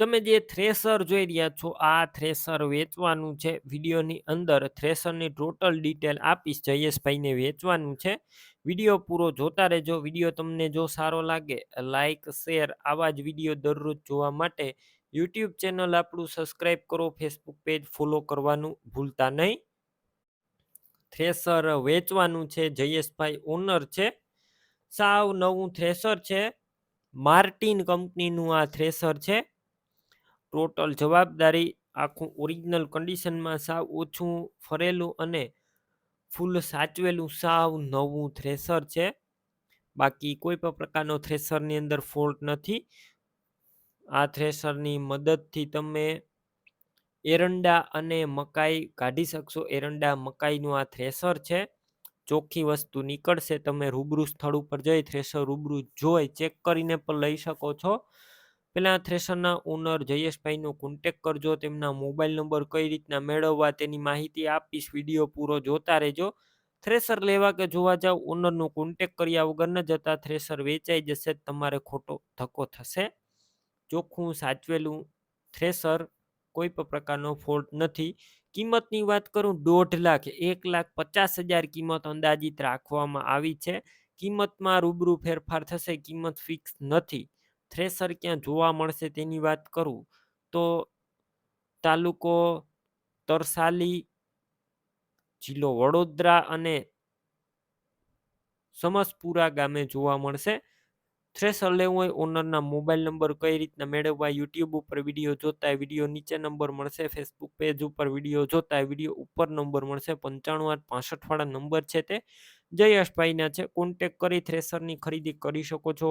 તમે જે થ્રેસર જોઈ રહ્યા છો, આ થ્રેસર વેચવાનું છે. વિડીયોની અંદર થ્રેસરની ટોટલ ડિટેલ આપીશ, જયેશભાઈને વેચવાનું છે. વીડિયો પૂરો જોતા રહેજો. વીડિયો તમને જો સારો લાગે લાઇક શેર આવા જ વીડિયો દરરોજ જોવા માટે યુટ્યુબ ચેનલ આપણું સબસ્ક્રાઈબ કરો, ફેસબુક પેજ ફોલો કરવાનું ભૂલતા નહીં. થ્રેસર વેચવાનું છે, જયેશભાઈ ઓનર છે. સાવ નવું થ્રેસર છે. માર્ટિન કંપનીનું આ થ્રેસર છે. ટોટલ જવાબદારી આખું ઓરિજિનલ કન્ડિશનમાં સાવ ઓછું, ફરેલું અને ફૂલ સાચવેલું સાવ નવું થ્રેસર છે. બાકી કોઈ પણ પ્રકારનો થ્રેસરની અંદર ફોલ્ટ નથી. આ થ્રેસરની મદદથી તમે એરંડા અને મકાઈ કાઢી શકશો. એરંડા, મકાઈનું આ થ્રેસર છે. ચોખ્ખી વસ્તુ નીકળશે. તમે રૂબરૂ સ્થળ ઉપર જઈ થ્રેસર રૂબરૂ જોઈ, ચેક કરીને પણ લઈ શકો છો. પેલા થ્રેસરના ઓનર જયેશભાઈનો કોન્ટેક કરજો, તેમના મોબાઈલ નંબર કઈ રીતના મેળવવા તેની માહિતી આપીશ વીડિયો પૂરો જોતા રહેજો. થ્રેસર લેવા કે જોવા જાવ, ઓનરનો કોન્ટેક કર્યા વગર ન જતા થ્રેસર વેચાઈ જશે, તમારે ખોટો ધક્કો થશે. ચોખ્ખું સાચવેલું થ્રેસર કોઈ પણ પ્રકારનો ફોલ્ટ નથી. કિંમતની વાત કરું, દોઢ લાખ, એક લાખ પચાસ હજાર કિંમત અંદાજિત રાખવામાં આવી છે. કિંમતમાં રૂબરૂ ફેરફાર થશે, કિંમત ફિક્સ નથી. થ્રેસર ક્યાં જોવા મળશે તેની વાત કરું, તો તાલુકો તરસાલી જિલ્લો વડોદરા અને સમસપુરા ગામે જોવા મળશે. થ્રેસર લેવું હોય ઓનરના મોબાઈલ નંબર કઈ રીતના મેળવવા, યુટ્યુબ ઉપર વીડિયો જોતા વીડિયો નીચે નંબર મળશે, ફેસબુક પેજ ઉપર વીડિયો જોતા વીડિયો ઉપર નંબર મળશે, પંચાણું આઠ પાસઠ વાળા નંબર છે તે. જયેશભાઈના છે કોન્ટેક કરી થ્રેસરની ખરીદી કરી શકો છો.